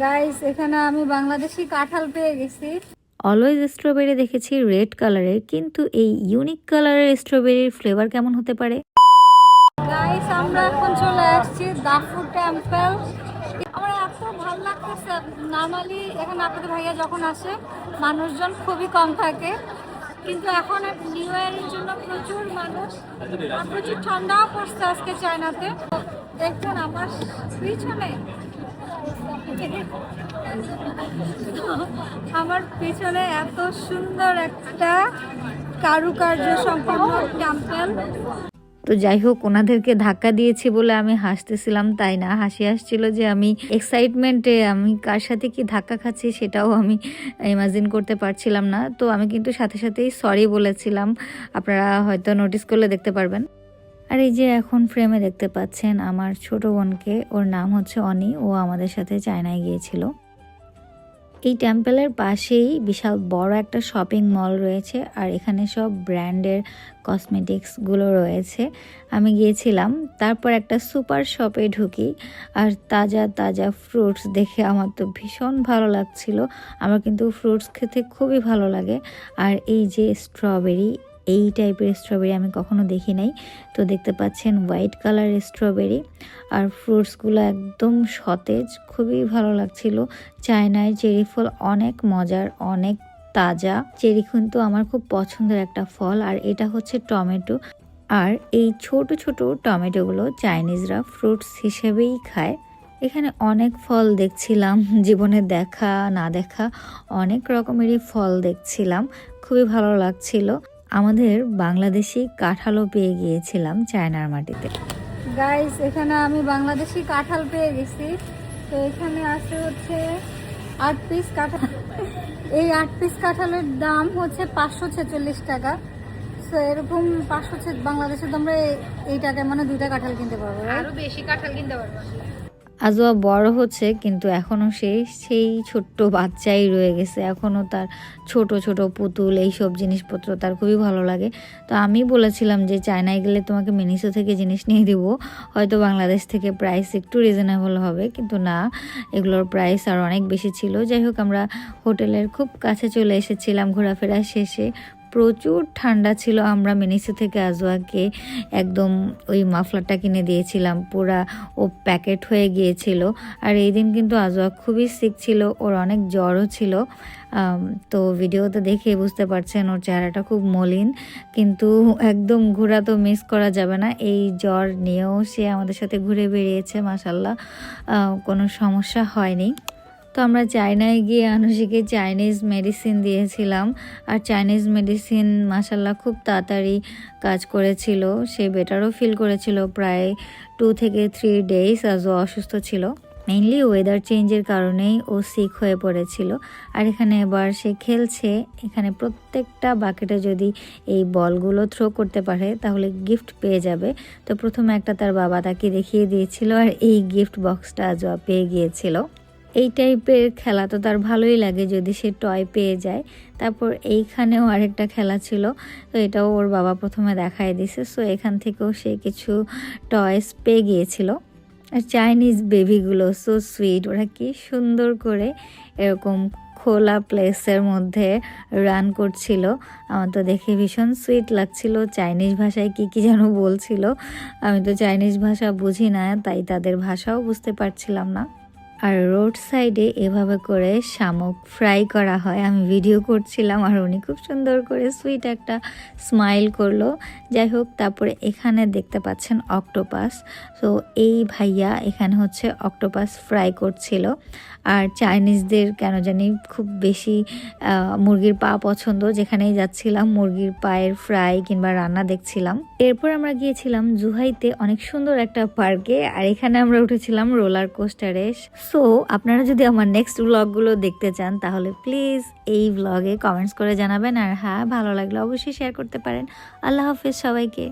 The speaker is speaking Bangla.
গাইস এখানে আমি বাংলাদেশি কাঁঠাল পেয়ে গেছি। অলওয়েজ স্ট্রবেরি দেখেছি রেড কালারের কিন্তু এই ইউনিক কালারের স্ট্রবেরির ফ্লেভার কেমন হতে পারে? গাইস আমরা এখন চলে আসছি দাফু টেম্পল আমার এত ভালো লাগতেছে নর্মালি এখানে আপনাদের ভাইয়া যখন আসে মানুষজন খুবই কম থাকে। কিন্তু এখন নিউ ইয়ারের জন্য প্রচুর মানুষ প্রচুর ঠান্ডাও পড়ছে আজকে চায়নাতে। দেখুন আমার পিছনে। আমার পিছনে এত সুন্দর একটা কারুকার্য সম্পন্ন টেম্পল তো যাই হোক, ওনাদেরকে ধাক্কা দিয়েছি বলে আমি হাসতেছিলাম, তাই না? হাসি আসছিল যে আমি এক্সাইটমেন্টে আমি কার সাথে কি ধাক্কা খাচ্ছি সেটাও আমি ইমাজিন করতে পারছিলাম না। তো আমি কিন্তু সাথে সাথেই সরি বলেছিলাম। আপনারা হয়তো নোটিস করলে দেখতে পারবেন। আর এই যে এখন ফ্রেমে দেখতে পাচ্ছেন আমার ছোট বোনকে, ওর নাম হচ্ছে অনি, ও আমাদের সাথে চায়নায় গিয়েছিল। এই টেম্পেলের পাশেই বিশাল বড় একটা শপিং মল রয়েছে আর এখানে সব ব্র্যান্ডের কসমেটিক্সগুলো রয়েছে। আমি গিয়েছিলাম, তারপর একটা সুপার শপে ঢুকি আর তাজা তাজা ফ্রুটস দেখে আমার তো ভীষণ ভালো লাগছিল। আমার কিন্তু ফ্রুটস খেতে খুবই ভালো লাগে। আর এই যে স্ট্রবেরি এই টাইপের স্ট্রবেরি আমি কখনো দেখি নাই। তো দেখতে পাচ্ছেন হোয়াইট কালারের স্ট্রবেরি আর ফ্রুটসগুলো একদম সতেজ, খুবই ভালো লাগছিল। চায়নায় চেরি ফল অনেক মজার, অনেক তাজা। চেরি কিন্তু আমার খুব পছন্দের একটা ফল, আর এটা হচ্ছে টমেটো। আর এই ছোট ছোট টমেটোগুলো চাইনিজরা ফ্রুটস হিসেবেই খায়। এখানে অনেক ফল দেখছিলাম, জীবনে দেখা, না দেখা, অনেক রকমেরই ফল দেখছিলাম। খুবই ভালো লাগছিল। আমাদের বাংলাদেশি কাঁঠালও পেয়ে গিয়েছিলাম চায়নার মাটিতে। গাইস এখানে আমি বাংলাদেশি কাঁঠাল পেয়ে গেছি। তো এখানে আছে হচ্ছে আট পিস কাঁঠাল। এই আট পিস কাঁঠালের দাম হচ্ছে পাঁচশো ছেচল্লিশ টাকা। তো এরকম পাঁচশো বাংলাদেশে তো আমরা এই- এই টাকায় মানে দুইটা কাঁঠাল কিনতে পারব? আরও বেশি কাঁঠাল কিনতে পারব। আজোয়া বড় হচ্ছে, কিন্তু এখনও সে সেই ছোট্ট বাচ্চাই রয়ে গেছে। এখনও তার ছোট ছোট পুতুল, এইসব জিনিসপত্র তার খুবই ভালো লাগে। তো আমি বলেছিলাম যে চায়নায় গেলে তোমাকে মিনিসো থেকে জিনিস নিয়ে দিব। হয়তো বাংলাদেশ থেকে প্রাইস একটু রিজনেবল হবে, কিন্তু না, এগুলোর প্রাইস আর অনেক বেশি ছিল। যাই হোক, আমরা হোটেলের খুব কাছে চলে এসেছিলাম ঘোরাফেরা শেষে। প্রচুর ঠান্ডা ছিল। আমরা মিনিসো থেকে আজোয়াকে একদম ওই মাফলারটা কিনে দিয়েছিলাম। পুরা ও প্যাকেট হয়ে গিয়েছিল। আর এই দিন কিন্তু আজোয়া খুবই সিক ছিল, ওর অনেক জ্বরও ছিল। তো ভিডিওতে দেখে বুঝতে পারছেন, ওর চেহারাটা খুব মলিন। কিন্তু একদম ঘোরা তো মিস করা যাবে না। এই জ্বর নিয়েও সে আমাদের সাথে ঘুরে বেরিয়েছে মাসাল্লাহ কোনো সমস্যা হয়নি। তো আমরা চায়নায় গিয়ে আনুষিকে চাইনিজ মেডিসিন দিয়েছিলাম। আর চাইনিজ মেডিসিন মাসাল্লাহ খুব তাড়াতাড়ি কাজ করেছিল। সে বেটারও ফিল করেছিল প্রায় টু থেকে থ্রি ডেজ আজও অসুস্থ ছিল। মেইনলি ওয়েদার চেঞ্জের কারণেই ও সিক হয়ে পড়েছিল। আর এখানে এবার সে খেলছে। এখানে প্রত্যেকটা বাকেটে যদি এই বলগুলো থ্রো করতে পারে, তাহলে গিফট পেয়ে যাবে। তো প্রথমে একটা তার বাবা তাকে দেখিয়ে দিয়েছিল, আর এই গিফট বক্সটা আজও পেয়ে গিয়েছিল। এই টাইপের খেলা তো তার ভালোই লাগে যদি সে টয় পেয়ে যায়। তারপর এইখানেও আরেকটা খেলা ছিল, তো এটাও ওর বাবা প্রথমে দেখায় দিছে। সো এখান থেকেও সে কিছু টয়স পেয়ে গিয়েছিল। আর চাইনিজ বেবিগুলো সো সুইট ওরা কি সুন্দর করে এরকম খোলা প্লেসের মধ্যে রান করছিল। আমার তো দেখে ভীষণ সুইট লাগছিল। চাইনিজ ভাষায় কি কি যেন বলছিল। আমি তো চাইনিজ ভাষা বুঝি না, তাই তাদের ভাষাও বুঝতে পারছিলাম না। আর রোড সাইডে এভাবে করে শামুক ফ্রাই করা হয়। আমি ভিডিও করছিলাম আর উনি খুব সুন্দর করে সুইট একটা স্মাইল করল। যাই হোক, তারপরে এখানে দেখতে পাচ্ছেন অক্টোপাস। তো এই ভাইয়া এখানে হচ্ছে অক্টোপাস ফ্রাই করছিল। আর চাইনিজদের কেন জানি খুব বেশি মুরগির পা পছন্দ। যেখানেই যাচ্ছিলাম, মুরগির পায়ের ফ্রাই কিংবা রান্না দেখছিলাম। এরপর আমরা গিয়েছিলাম জুহাইতে অনেক সুন্দর একটা পার্কে। আর এখানে আমরা উঠেছিলাম রোলার কোস্টারে। সো আপনারা যদি আমার নেক্সট ব্লগগুলো দেখতে চান, তাহলে প্লিজ এই ব্লগে কমেন্টস করে জানাবেন। আর হ্যাঁ ভালো লাগলে অবশ্যই শেয়ার করতে পারেন। আল্লাহ হাফিজ সবাইকে।